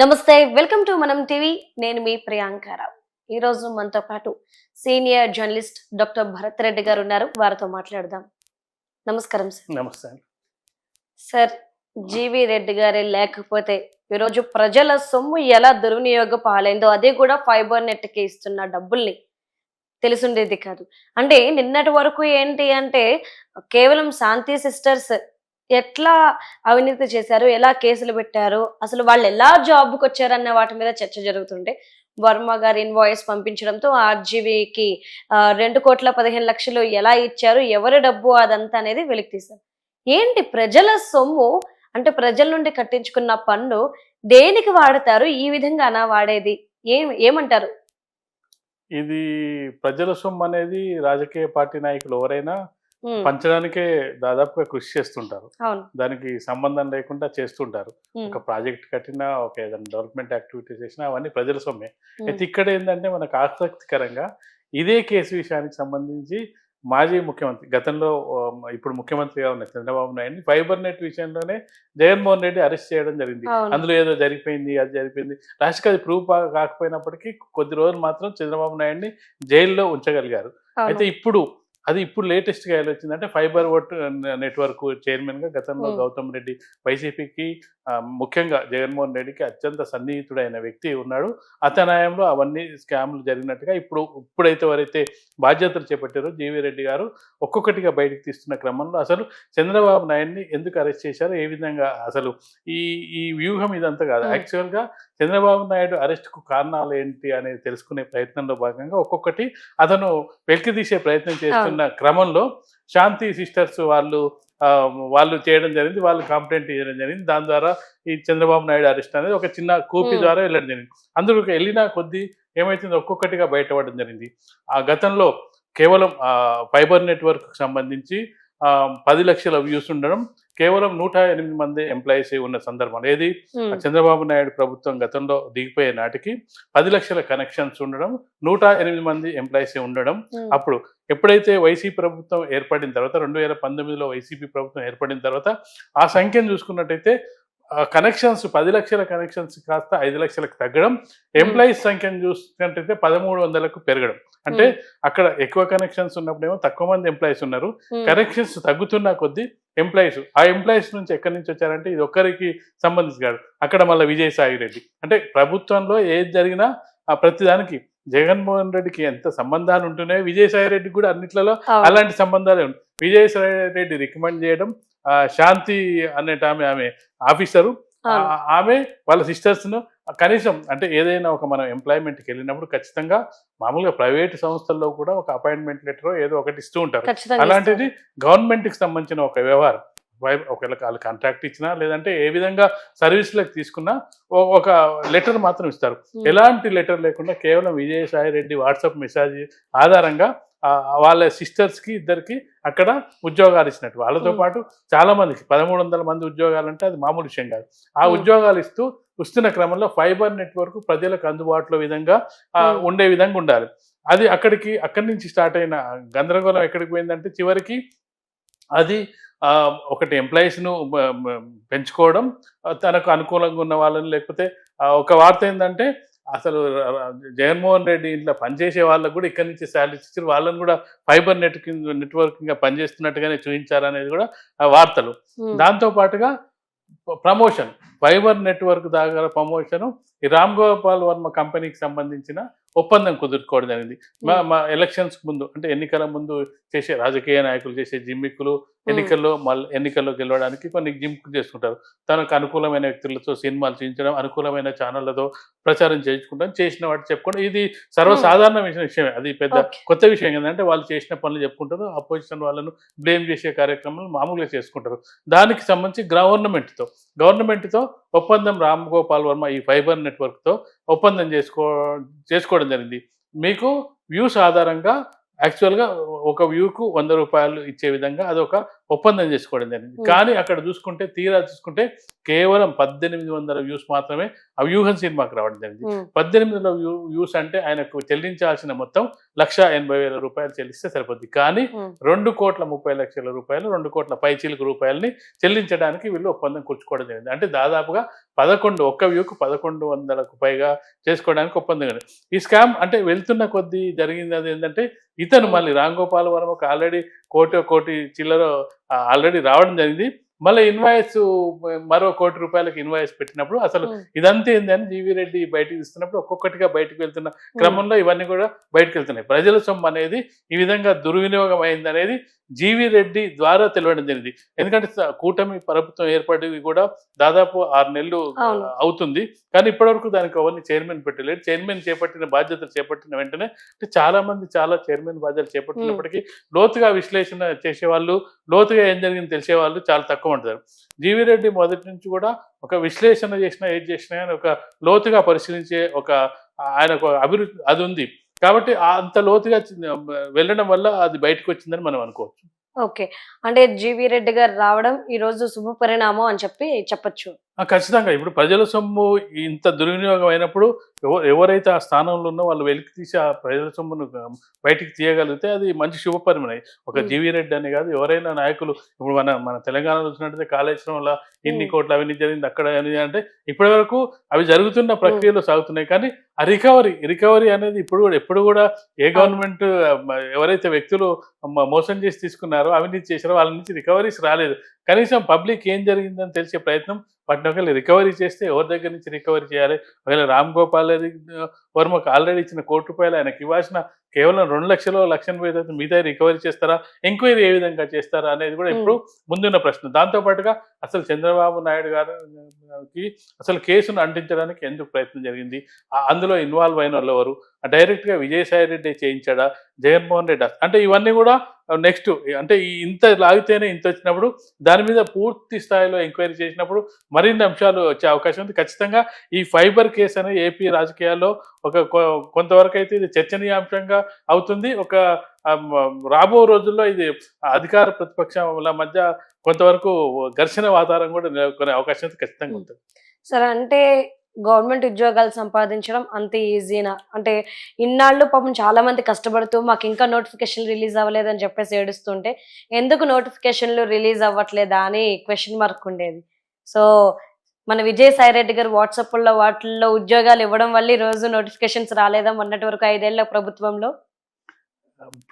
నమస్తే welcome to మనం TV. నేను మీ ప్రియాంకారావు ఈ రోజు మనతో పాటు senior journalist doctor Bharat Reddy garu ఉన్నారు. వారితో మాట్లాడదాం. నమస్కారం సార్. నమస్తే. సార్ జీవి రెడ్డి గారే లేకపోతే ఈరోజు ప్రజల సొమ్ము ఎలా దుర్వినియోగ పాలైందో అదే కూడా ఫైబర్ నెట్కి ఇస్తున్న డబ్బుల్ని. తెలిసుండేది కాదు. అంటే నిన్నటి వరకు ఏంటి అంటే కేవలం శాంతి సిస్టర్స్ ఎట్లా అవినీతి చేశారు ఎలా కేసులు పెట్టారు అసలు వాళ్ళు ఎలా జాబ్కి వచ్చారన్న వాటి మీద చర్చ జరుగుతుంటే వర్మ గారి ఇన్వాయిస్ పంపించడంతో ఆర్జీవీకి రెండు కోట్ల పదిహేను లక్షలు ఎలా ఇచ్చారు ఎవరి డబ్బు అదంతా అనేది వెలికి తీశారు. ఏంటి ప్రజల సొమ్ము? అంటే ప్రజల నుండి కట్టించుకున్న పన్ను దేనికి వాడతారు? ఈ విధంగా అనా వాడేది? ఏం ఏమంటారు? ఇది ప్రజల సొమ్ము అనేది రాజకీయ పార్టీ నాయకులు ఎవరైనా పంచడానికే దాదాపుగా కృషి చేస్తుంటారు. దానికి సంబంధం లేకుండా చేస్తుంటారు. ఒక ప్రాజెక్ట్ కట్టినా ఒక ఏదైనా డెవలప్మెంట్ యాక్టివిటీస్ చేసినా అవన్నీ ప్రజల సొమ్మే. అయితే ఇక్కడ ఏంటంటే మనకు ఆసక్తికరంగా ఇదే కేసు విషయానికి సంబంధించి మాజీ ముఖ్యమంత్రి గతంలో ఇప్పుడు ముఖ్యమంత్రిగా ఉన్న చంద్రబాబు నాయుడిని ఫైబర్ నెట్ విషయంలోనే జగన్మోహన్ రెడ్డి అరెస్ట్ చేయడం జరిగింది. అందులో ఏదో జరిగిపోయింది అది జరిగిపోయింది. లాస్ట్కి అది ప్రూఫ్ కాకపోయినప్పటికీ కొద్ది రోజులు మాత్రం చంద్రబాబు నాయుడిని జైల్లో ఉంచగలిగారు. అయితే ఇప్పుడు అది ఇప్పుడు లేటెస్ట్గా ఎలా వచ్చిందంటే ఫైబర్ ఓట్ నెట్వర్క్ చైర్మన్గా గతంలో. గౌతమ్ రెడ్డి వైసీపీకి ముఖ్యంగా జగన్మోహన్ రెడ్డికి అత్యంత సన్నిహితుడైన వ్యక్తి ఉన్నాడు. అతనాయంలో అవన్నీ స్కామ్లు జరిగినట్టుగా ఇప్పుడు ఇప్పుడైతే ఎవరైతే బాధ్యతలు చేపట్టారో జీవీ రెడ్డి గారు ఒక్కొక్కటిగా బయటకు తీస్తున్న క్రమంలో అసలు చంద్రబాబు నాయుడిని ఎందుకు అరెస్ట్ చేశారు? ఏ విధంగా అసలు ఈ ఈ వ్యూహం ఇదంతా కాదు. యాక్చువల్గా చంద్రబాబు నాయుడు అరెస్ట్కు కారణాలు ఏంటి అనేది తెలుసుకునే ప్రయత్నంలో భాగంగా ఒక్కొక్కటి అతను వెలికి తీసే ప్రయత్నం చేస్తున్న క్రమంలో శాంతి సిస్టర్స్ వాళ్ళు వాళ్ళు చేయడం జరిగింది వాళ్ళు కంప్లైంట్ చేయడం జరిగింది. దాని ద్వారా ఈ చంద్రబాబు నాయుడు అరెస్ట్ అనేది ఒక చిన్న కూపీ. ద్వారా వెళ్ళడం జరిగింది. అందులో వెళ్ళిన కొద్దీ ఏమైతుందో ఒక్కొక్కటిగా బయటపడడం జరిగింది. ఆ గతంలో కేవలం ఫైబర్ నెట్వర్క్ సంబంధించి పది లక్షల వ్యూస్ ఉండడం కేవలం నూట ఎనిమిది మంది ఎంప్లాయీస్ ఉన్న సందర్భం. ఏది? చంద్రబాబు నాయుడు ప్రభుత్వం గతంలో దిగిపోయే నాటికి పది లక్షల కనెక్షన్స్ ఉండడం నూట ఎనిమిది మంది ఎంప్లాయీస్ ఉండడం. అప్పుడు ఎప్పుడైతే వైసీపీ ప్రభుత్వం ఏర్పడిన తర్వాత రెండు వేల పంతొమ్మిదిలో వైసీపీ ప్రభుత్వం ఏర్పడిన తర్వాత ఆ సంఖ్యను చూసుకున్నట్టయితే కనెక్షన్స్ పది లక్షల కనెక్షన్స్ కాస్త ఐదు లక్షలకు తగ్గడం ఎంప్లాయీస్ సంఖ్యను చూసుకున్నట్టయితే పదమూడు వందలకు పెరగడం. అంటే అక్కడ ఎక్కువ కనెక్షన్స్ ఉన్నప్పుడేమో తక్కువ మంది ఎంప్లాయీస్ ఉన్నారు. కనెక్షన్స్ తగ్గుతున్న కొద్దీ ఎంప్లాయీస్ ఆ ఎంప్లాయీస్ నుంచి ఎక్కడి నుంచి వచ్చారంటే ఇది ఒక్కరికి సంబంధించి కాదు. అక్కడ మళ్ళీ విజయసాయి రెడ్డి. అంటే ప్రభుత్వంలో ఏది జరిగినా ఆ ప్రతిదానికి జగన్మోహన్ రెడ్డికి ఎంత సంబంధాలు ఉంటున్నాయో విజయసాయి రెడ్డికి కూడా అన్నిట్లలో. అలాంటి సంబంధాలే ఉన్నాయి విజయసాయి రెడ్డి రికమెండ్ చేయడం శాంతి అనేట ఆమె ఆమె ఆఫీసరు. ఆమె వాళ్ళ సిస్టర్స్ను కనీసం అంటే ఏదైనా ఒక మనం ఎంప్లాయ్మెంట్కి వెళ్ళినప్పుడు ఖచ్చితంగా మామూలుగా ప్రైవేట్ సంస్థల్లో కూడా ఒక అపాయింట్మెంట్ లెటర్ ఏదో ఒకటి ఇస్తూ ఉంటారు. అలాంటిది గవర్నమెంట్కి సంబంధించిన ఒక వ్యవహారం. ఒకవేళ వాళ్ళు కాంట్రాక్ట్ ఇచ్చినా లేదంటే ఏ విధంగా సర్వీస్లకు తీసుకున్నా ఒక లెటర్ మాత్రం ఇస్తారు. ఎలాంటి లెటర్ లేకుండా కేవలం విజయసాయి రెడ్డి వాట్సాప్ మెసేజ్ ఆధారంగా వాళ్ళ సిస్టర్స్కి ఇద్దరికి అక్కడ ఉద్యోగాలు ఇచ్చినట్టు వాళ్ళతో. పాటు చాలా మందికి పదమూడు వందల మంది ఉద్యోగాలు అంటే అది మామూలు విషయం కాదు ఆ. ఉద్యోగాలు ఇస్తూ వస్తున్న క్రమంలో ఫైబర్ నెట్వర్క్ ప్రజలకు అందుబాటులో విధంగా. ఉండే విధంగా ఉండాలి అది అక్కడికి అక్కడి నుంచి స్టార్ట్ అయిన గందరగోళం ఎక్కడికి పోయిందంటే చివరికి అది ఒకటి ఎంప్లాయీస్ను పెంచుకోవడం తనకు అనుకూలంగా ఉన్న వాళ్ళని లేకపోతే ఒక వార్త ఏంటంటే అసలు జగన్మోహన్ రెడ్డి ఇంట్లో పనిచేసే వాళ్ళకు కూడా ఇక్కడి నుంచి శాలరీస్ ఇచ్చారు. వాళ్ళని కూడా ఫైబర్ నెట్ నెట్వర్కింగ్ పనిచేస్తున్నట్టుగానే చూపించారనేది కూడా వార్తలు. దాంతో పాటుగా ప్రమోషన్ ఫైబర్ నెట్వర్క్ దగ్గర ప్రమోషన్ ఈ రామ్ గోపాల్ వర్మ కంపెనీకి సంబంధించిన ఒప్పందం కుదుర్చుకోవడం జరిగింది. మా మా ఎలక్షన్స్ ముందు అంటే ఎన్నికల ముందు చేసే రాజకీయ నాయకులు చేసే జిమ్మిక్కులు ఎన్నికల్లో మళ్ళీ ఎన్నికల్లో గెలవడానికి కొన్ని జిమ్కులు చేసుకుంటారు తనకు అనుకూలమైన వ్యక్తులతో సినిమాలు చూపించడం అనుకూలమైన ఛానళ్ళతో ప్రచారం చేయించుకుంటాం చేసిన వాటి చెప్పుకోవడం. ఇది సర్వసాధారణ విషయం విషయమే. అది పెద్ద. కొత్త విషయం ఏంటంటే వాళ్ళు చేసిన పనులు చెప్పుకుంటారు అపోజిషన్ వాళ్ళను బ్లేమ్ చేసే కార్యక్రమాలు మామూలుగా చేసుకుంటారు. దానికి సంబంధించి గవర్నమెంట్తో గవర్నమెంట్తో ఒప్పందం రామ్ గోపాల్ వర్మ ఈ ఫైబర్ నెట్వర్క్తో ఒప్పందం చేసుకో చేసుకోవడం జరిగింది. మీకు వ్యూస్ ఆధారంగా యాక్చువల్గా ఒక వ్యూకు వంద రూపాయలు ఇచ్చే విధంగా అదొక ఒప్పందం చేసుకోవడం జరిగింది. కానీ అక్కడ చూసుకుంటే తీరా చూసుకుంటే కేవలం పద్దెనిమిది వందల వ్యూస్ మాత్రమే ఆ వ్యూహం సినిమాకి రావడం జరిగింది. పద్దెనిమిది వందల వ్యూ వ్యూస్ అంటే ఆయనకు చెల్లించాల్సిన మొత్తం లక్ష ఎనభై వేల రూపాయలు చెల్లిస్తే సరిపోద్ది. కానీ రెండు కోట్ల ముప్పై లక్షల రూపాయలు రెండు కోట్ల పైచీలకు రూపాయలని చెల్లించడానికి వీళ్ళు ఒప్పందం కూర్చుకోవడం జరిగింది. అంటే దాదాపుగా పదకొండు ఒక్క వ్యూకు పదకొండు వందలకు పైగా చేసుకోవడానికి ఒప్పందం జరిగింది ఈ స్కామ్ అంటే వెళ్తున్న కొద్దీ జరిగింది అది ఏంటంటే ఇతను మళ్ళీ రామ్ గోపాల్ వర్మకు ఆల్రెడీ కోటి కోటి చిల్లర ఆల్రెడీ రావడం జరిగింది. మళ్ళీ ఇన్వాయిస్ మరో కోటి రూపాయలకు ఇన్వాయిస్ పెట్టినప్పుడు అసలు ఇదంతా ఏందని జీవీ రెడ్డి బయటికి తీస్తున్నప్పుడు ఒక్కొక్కటిగా బయటకు వెళ్తున్న క్రమంలో ఇవన్నీ కూడా బయటకు వెళ్తున్నాయి. ప్రజల సొమ్ము అనేది ఈ విధంగా దుర్వినియోగం అయింది అనేది జీవీ రెడ్డి ద్వారా తెలియడం జరిగింది. ఎందుకంటే కూటమి ప్రభుత్వం ఏర్పడి కూడా దాదాపు ఆరు నెలలు. అవుతుంది. కానీ ఇప్పటివరకు దానికి ఎవరిని చైర్మన్ పెట్టలేదు. చైర్మన్ చేపట్టిన బాధ్యతలు చేపట్టిన వెంటనే అంటే చాలా మంది చాలా చైర్మన్ బాధ్యతలు చేపట్టినప్పటికీ లోతుగా విశ్లేషణ చేసేవాళ్ళు లోతుగా ఏం జరిగింది తెలిసేవాళ్ళు చాలా తక్కువ ఉంటారు. జీవీ రెడ్డి మొదటి నుంచి కూడా ఒక విశ్లేషణ చేసినా ఏది చేసినా ఒక లోతుగా పరిశీలించే ఒక ఆయన ఒక అభివృద్ధి అది ఉంది. కాబట్టి అంత లోతుగా వెళ్ళడం వల్ల అది బయటకు వచ్చిందని మనం అనుకోవచ్చు. ఓకే. అంటే జీవి రెడ్డి గారు రావడం ఈ రోజు శుభ పరిణామం అని చెప్పి చెప్పొచ్చు. ఖచ్చితంగా. ఇప్పుడు ప్రజల సొమ్ము ఇంత దుర్వినియోగం అయినప్పుడు ఎవ- ఎవరైతే ఆ స్థానంలో ఉన్నో వాళ్ళు వెలికి తీసి ఆ ప్రజల సొమ్మును బయటికి తీయగలిగితే అది మంచి శుభపరిమణం ఒక. జీవీ రెడ్డి అని కాదు ఎవరైనా నాయకులు ఇప్పుడు మన మన తెలంగాణలో చూసినట్టయితే కాళేశ్వరం వల్ల ఇన్ని. కోట్ల అవినీతి జరిగింది అక్కడ అంటే ఇప్పటి వరకు అవి జరుగుతున్న ప్రక్రియలో సాగుతున్నాయి. కానీ ఆ రికవరీ రికవరీ అనేది ఇప్పుడు కూడా ఎప్పుడు కూడా ఏ గవర్నమెంట్ ఎవరైతే వ్యక్తులు మోసం చేసి తీసుకున్నారో అవినీతి చేశారో వాళ్ళ నుంచి రికవరీస్ రాలేదు. కనీసం పబ్లిక్ ఏం జరిగిందని తెలిసే ప్రయత్నం వాటిని ఒకవేళ రికవరీ చేస్తే ఎవరి దగ్గర నుంచి రికవరీ చేయాలి? ఒకవేళ రామ్ గోపాల్ వర్మకు ఆల్రెడీ ఇచ్చిన కోటి రూపాయలు ఆయనకి ఇవ్వాల్సిన కేవలం రెండు లక్షలు లక్ష ఎనభై అయితే మిగతా రికవరీ చేస్తారా? ఎంక్వైరీ ఏ విధంగా చేస్తారా అనేది కూడా ఇప్పుడు ముందున్న ప్రశ్న. దాంతో పాటుగా అసలు చంద్రబాబు నాయుడు గారికి అసలు కేసును అంటించడానికి ఎందుకు ప్రయత్నం జరిగింది? అందులో ఇన్వాల్వ్ అయిన వాళ్ళు ఎవరు? డైరెక్ట్గా విజయసాయి రెడ్డి చేయించాడా? జగన్మోహన్ రెడ్డి అంటే ఇవన్నీ కూడా నెక్స్ట్ అంటే ఈ ఇంత లాగితేనే ఇంత వచ్చినప్పుడు దాని మీద పూర్తి స్థాయిలో ఎంక్వైరీ చేసినప్పుడు మరిన్ని అంశాలు వచ్చే అవకాశం ఉంది. ఖచ్చితంగా ఈ ఫైబర్ కేసు అనేది ఏపీ రాజకీయాల్లో ఒక కొంతవరకు అయితే ఇది చర్చనీయాంశంగా అవుతుంది. ఒక రాబో రోజుల్లో ఇది అధికార ప్రతిపక్షాల మధ్య కొంతవరకు ఘర్షణ వాతావరణం కూడా నెలకొనే అవకాశం అయితే ఖచ్చితంగా ఉంటుంది. సరే అంటే గవర్నమెంట్ ఉద్యోగాలు సంపాదించడం అంత ఈజీనా? అంటే ఇన్నాళ్ళు పాపం చాలా మంది కష్టపడుతూ మాకు ఇంకా నోటిఫికేషన్ రిలీజ్ అవ్వలేదని చెప్పేసి ఏడుస్తుంటే ఎందుకు నోటిఫికేషన్లు రిలీజ్ అవ్వట్లేదా అని క్వశ్చన్ మార్క్ ఉండేది. సో మన విజయసాయి రెడ్డి గారు వాట్సాప్లో వాటిల్లో ఉద్యోగాలు ఇవ్వడం వల్ల ఈ రోజు నోటిఫికేషన్స్ రాలేదా? మొన్నటి వరకు ఐదేళ్ళ ప్రభుత్వంలో.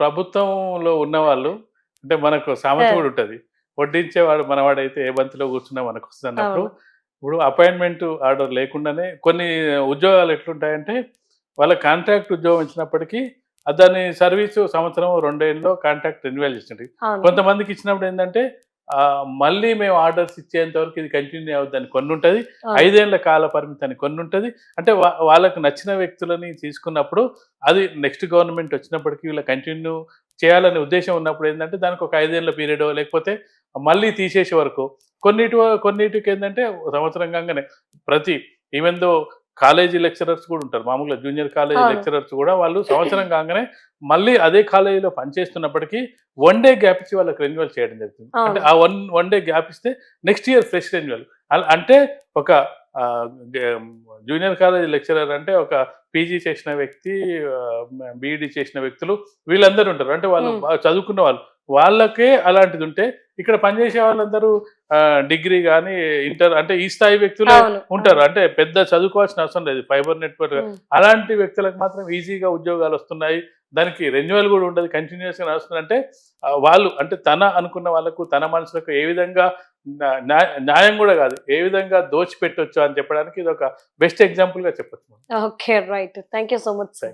ప్రభుత్వంలో ఉన్నవాళ్ళు అంటే మనకు ఆ. కూడా ఉంటుంది. వడ్డించేవాడు మనవాడైతే ఏ బంతిలో కూర్చున్నా మనకు వస్తుంది అన్నప్పుడు. ఇప్పుడు అపాయింట్మెంట్ ఆర్డర్ లేకుండానే కొన్ని ఉద్యోగాలు ఎట్లుంటాయంటే వాళ్ళ కాంట్రాక్ట్ ఉద్యోగం ఇచ్చినప్పటికీ దాని సర్వీసు సంవత్సరం రెండేళ్ళలో కాంట్రాక్ట్ రెన్యువల్ చేసింది కొంతమందికి ఇచ్చినప్పుడు ఏంటంటే మళ్ళీ మేము ఆర్డర్స్ ఇచ్చేంత వరకు ఇది కంటిన్యూ అవుద్దని కొన్ని ఉంటుంది. ఐదేళ్ళ కాల పరిమితి అని కొన్ని ఉంటుంది అంటే వా- వాళ్ళకు నచ్చిన వ్యక్తులని తీసుకున్నప్పుడు అది నెక్స్ట్ గవర్నమెంట్ వచ్చినప్పటికీ వీళ్ళ కంటిన్యూ చేయాలనే ఉద్దేశం ఉన్నప్పుడు ఏంటంటే దానికి ఒక ఐదేళ్ళ పీరియడ్ లేకపోతే మళ్ళీ తీసేసే వరకు కొన్నిటి కొన్నిటికి ఏంటంటే సంవత్సరం కాగానే ప్రతి ఈవెన్ దో కాలేజీ లెక్చరర్స్ కూడా ఉంటారు. మామూలుగా జూనియర్ కాలేజీ. లెక్చరర్స్ కూడా వాళ్ళు సంవత్సరం కాగానే మళ్ళీ అదే కాలేజీలో పనిచేస్తున్నప్పటికీ వన్ డే గ్యాప్ ఇచ్చి వాళ్ళకి రెన్యువల్ చేయడం జరుగుతుంది. అంటే ఆ వన్ వన్ డే గ్యాప్ ఇస్తే నెక్స్ట్ ఇయర్ ఫ్రెష్ రెన్యువల్ అంటే ఒక జూనియర్ కాలేజ్ లెక్చరర్ అంటే ఒక పీజీ చేసిన వ్యక్తి బీఈడి చేసిన వ్యక్తులు వీళ్ళందరూ ఉంటారు. అంటే వాళ్ళు చదువుకున్న వాళ్ళు. వాళ్ళకే అలాంటిది ఉంటే ఇక్కడ పనిచేసే వాళ్ళందరూ డిగ్రీ కానీ ఇంటర్ అంటే ఈ స్థాయి వ్యక్తులే ఉంటారు. అంటే పెద్ద చదువుకోవాల్సిన అవసరం లేదు. Fibre network. అలాంటి వ్యక్తులకు మాత్రం ఈజీగా ఉద్యోగాలు వస్తున్నాయి. దానికి రెన్యువల్ కూడా ఉండదు. కంటిన్యూస్గా నడుస్తుంది అంటే వాళ్ళు అంటే తన అనుకున్న వాళ్ళకు తన మనసులకు ఏ విధంగా న్యా- న్యా- న్యాయం కూడా కాదు. ఏ విధంగా దోచిపెట్టొచ్చు అని చెప్పడానికి ఇది ఒక బెస్ట్ ఎగ్జాంపుల్గా చెప్పొచ్చు okay right. Thank you so much sir.